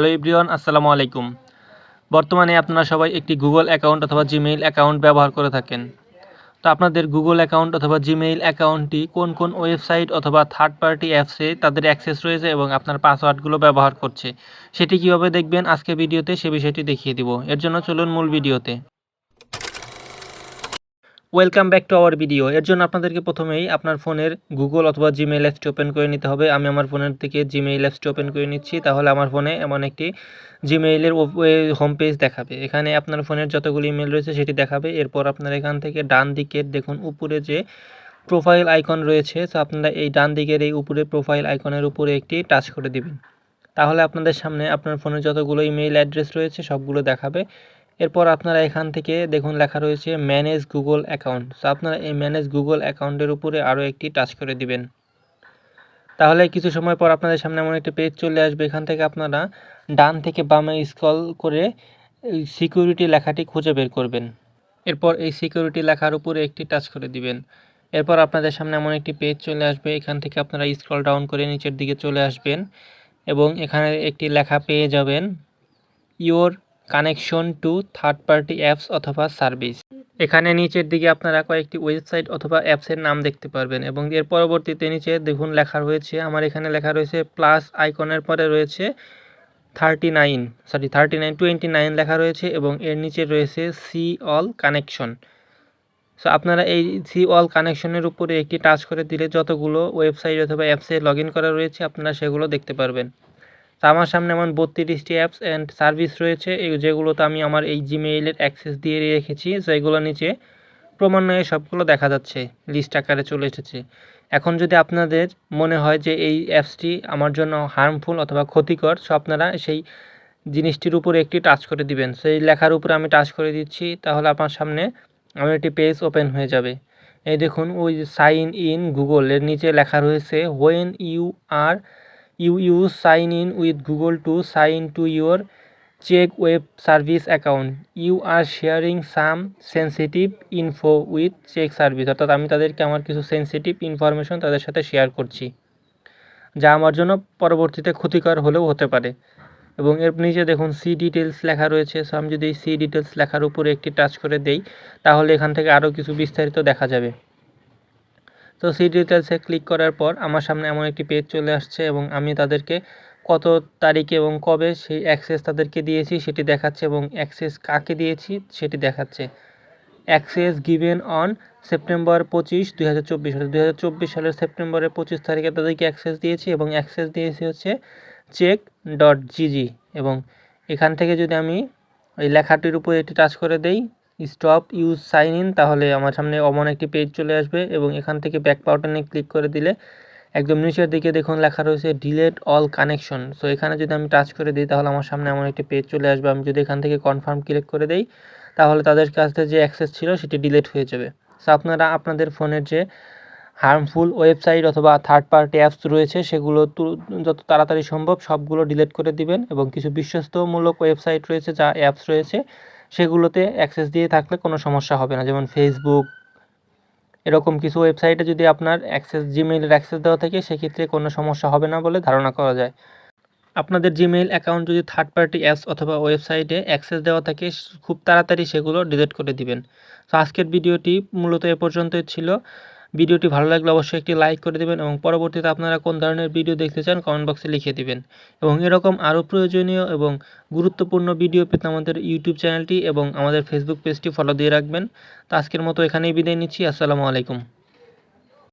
Hello ইব্রিয়ন আসসালামু আলাইকুম। বর্তমানে আপনারা সবাই একটি গুগল অ্যাকাউন্ট অথবা জিমেইল অ্যাকাউন্ট ব্যবহার করে থাকেন। তো আপনাদের গুগল অ্যাকাউন্ট অথবা জিমেইল অ্যাকাউন্টটি কোন কোন ওয়েবসাইট অথবা থার্ড পার্টি অ্যাপসে তাদের অ্যাক্সেস রয়েছে এবং আপনার পাসওয়ার্ডগুলো ব্যবহার করছে, সেটি কীভাবে দেখবেন আজকে ভিডিওতে সে বিষয়টি দেখিয়ে দিব। এর জন্য চলুন মূল ভিডিওতে। Welcome back to our video এর জন্য আপনাদেরকে প্রথমেই আপনার ফোনের গুগল অথবা জিমেইল অ্যাপসটি ওপেন করে নিতে হবে। আমি আমার ফোনের থেকে জিমেইল অ্যাপসটি ওপেন করে নিচ্ছি। তাহলে আমার ফোনে এমন একটি জিমেইলের হোম পেজ দেখাবে। এখানে আপনার ফোনের যতগুলো ইমেল রয়েছে সেটি দেখাবে। এরপর আপনার এখান থেকে ডান দিকের দেখুন, উপরে যে প্রোফাইল আইকন রয়েছে, তো আপনারা এই ডান দিকের এই উপরে প্রোফাইল আইকনের উপরে একটি টাচ করে দিবেন। তাহলে আপনাদের সামনে আপনার ফোনে যতগুলো ইমেইল অ্যাড্রেস রয়েছে সবগুলো দেখাবে। এরপর আপনারা এখান থেকে দেখুন লেখা রয়েছে ম্যানেজ গুগল অ্যাকাউন্ট। তো আপনারা এই ম্যানেজ গুগল অ্যাকাউন্টের উপরে আরও একটি টাচ করে দিবেন। তাহলে কিছু সময় পর আপনাদের সামনে এমন একটি পেজ চলে আসবে। এখান থেকে আপনারা ডান থেকে বামে স্কল করে সিকিউরিটি লেখাটি খুঁজে বের করবেন। এরপর এই সিকিউরিটি লেখার উপরে একটি টাচ করে দিবেন। এরপর আপনাদের সামনে এমন একটি পেজ চলে আসবে। এখান থেকে আপনারা স্ক্রল ডাউন করে নিচের দিকে চলে আসবেন এবং এখানে একটি লেখা পেয়ে যাবেন, your connection to third party apps অথবা সার্ভিস। এখানে নিচের দিকে আপনারা কয়েকটি ওয়েবসাইট অথবা অ্যাপসের নাম দেখতে পারবেন এবং এর পরবর্তীতে নিচে দেখুন লেখা রয়েছে, আমার এখানে লেখা রয়েছে প্লাস আইকনের পরে রয়েছে thirty nine, sorry thirty nine, twenty nine লেখা রয়েছে এবং এর নিচে রয়েছে সি অল কানেকশন। সো আপনারা এই সি অল কানেকশনের উপরে একটি টাচ করে দিলে যতগুলো ওয়েবসাইট অথবা অ্যাপসে লগ করা রয়েছে আপনারা সেগুলো দেখতে পারবেন। তো আমার সামনে এমন বত্রিশটি অ্যাপস অ্যান্ড সার্ভিস রয়েছে যেগুলোতে আমি আমার এই জিমেইলের অ্যাক্সেস দিয়ে রেখেছি তো এগুলো নিচে ক্রমান্বয়ে সবগুলো দেখা যাচ্ছে লিস্ট আকারে চলে এসেছে। এখন যদি আপনাদের মনে হয় যে এই অ্যাপসটি আমার জন্য হার্মফুল অথবা ক্ষতিকর সো আপনারা সেই জিনিসটির উপরে একটি টাচ করে দিবেন। সেই লেখার উপরে আমি টাচ করে দিচ্ছি, তাহলে আপনার সামনে আমার একটি পেজ ওপেন হয়ে যাবে। এই দেখুন, ওই সাইন ইন গুগলের নিচে লেখা রয়েছে when you are you use sign in with google to sign to your check web service account. You are sharing some sensitive info with check service, অর্থাৎ আমি তাদেরকে আমার কিছু সেন্সিটিভ ইনফরমেশন তাদের সাথে শেয়ার করছি, যা আমার জন্য পরবর্তীতে ক্ষতিকর হলেও হতে পারে। এবং এর নিচে দেখুন সি ডিটেলস লেখা রয়েছে। সো আমি যদি সি ডিটেলস লেখার উপরে একটি টাচ করে দেই, তাহলে এখান থেকে আরও কিছু বিস্তারিত দেখা যাবে। তো সি ডিটেলসে ক্লিক করার পর আমার সামনে এমন একটি পেজ চলে আসছে এবং আমি তাদেরকে কত তারিখে এবং কবে সেই অ্যাক্সেস তাদেরকে দিয়েছি সেটি দেখাচ্ছে এবং অ্যাক্সেস কাকে দিয়েছি সেটি দেখাচ্ছে। অ্যাক্সেস গিভেন অন সেপ্টেম্বর পঁচিশ, দুই হাজার চব্বিশ দুই হাজার চব্বিশ সালের সেপ্টেম্বরের পঁচিশ তারিখে তাদেরকে অ্যাক্সেস দিয়েছি এবং অ্যাক্সেস দিয়েছি হচ্ছে চেক ডট জিজি এবং এখান থেকে যদি আমি ওই লেখাটির উপরে একটি টাচ করে দেই স্টপ ইউজ সাইন ইন তাহলে আমার সামনে অমন একটি পেজ চলে আসবে এবং এখান থেকে ব্যাক বাটনে ক্লিক করে দিলে একদম নিচের দিকে দেখুন লেখা রয়েছে ডিলেট অল কানেকশন সো এখানে যদি আমি টাচ করে দিই, তাহলে আমার সামনে এমন একটি পেজ চলে আসবে। আমি যদি এখান থেকে কনফার্ম ক্লিক করে দিই, তাহলে তাদের কাছে যে অ্যাক্সেস ছিল, সেটি ডিলেট হয়ে যাবে। সো আপনারা আপনাদের ফোনের যে হার্মফুল ওয়েবসাইট অথবা থার্ড পার্টি অ্যাপস রয়েছে, সেগুলো যত তাড়াতাড়ি সম্ভব সবগুলো ডিলিট করে দিবেন এবং কিছু বিশ্বস্তমূলক ওয়েবসাইট রয়েছে, যা অ্যাপস রয়েছে সেগুলোতে অ্যাক্সেস দিয়ে থাকলে কোনো সমস্যা হবে না। যেমন ফেসবুক এরকম কিছু ওয়েবসাইটে যদি আপনার অ্যাক্সেস জিমেইলের অ্যাক্সেস দেওয়া থাকে, সেক্ষেত্রে কোনো সমস্যা হবে না বলে ধারণা করা যায়। আপনাদের জিমেইল অ্যাকাউন্ট যদি থার্ড পার্টি অ্যাপস অথবা ওয়েবসাইটে অ্যাক্সেস দেওয়া থাকে, খুব তাড়াতাড়ি সেগুলো ডিলিট করে দিবেন। তো আজকের ভিডিওটি মূলত এ পর্যন্তই ছিল। ভিডিওটি ভালো লাগলে অবশ্যই একটি লাইক করে দেবেন এবং পরবর্তীতে আপনারা কোন ধরনের ভিডিও দেখতে চান কমেন্ট বক্সে লিখে দেবেন। এবং এরকম আরও প্রয়োজনীয় এবং গুরুত্বপূর্ণ ভিডিও পেতে আমাদের ইউটিউব চ্যানেলটি এবং আমাদের ফেসবুক পেজটি ফলো দিয়ে রাখবেন। তো আজকের মতো এখানেই বিদায় নিচ্ছি। আসসালামু আলাইকুম।